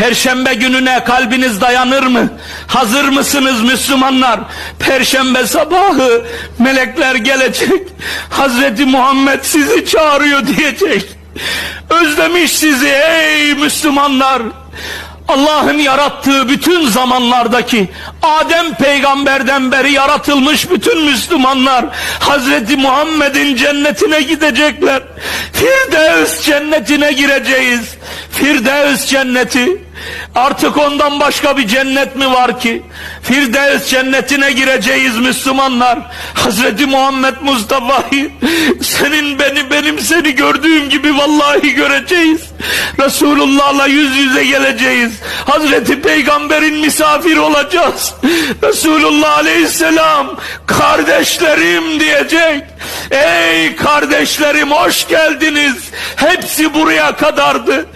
Perşembe gününe kalbiniz dayanır mı? Hazır mısınız Müslümanlar? Perşembe sabahı melekler gelecek. Hazreti Muhammed sizi çağırıyor diyecek. Özlemiş sizi ey Müslümanlar. Allah'ın yarattığı bütün zamanlardaki Adem peygamberden beri yaratılmış bütün Müslümanlar Hazreti Muhammed'in cennetine gidecekler. Firdevs cennetine gireceğiz. Firdevs cenneti. Artık ondan başka bir cennet mi var ki? Firdevs cennetine gireceğiz Müslümanlar. Hazreti Muhammed Mustafa'yı senin beni benim seni gördüğüm gibi vallahi göreceğiz. Resulullah'la yüz yüze geleceğiz. Hazreti Peygamber'in misafir olacağız. Resulullah Aleyhisselam kardeşlerim diyecek. Ey kardeşlerim hoş geldiniz. Hepsi buraya kadardı.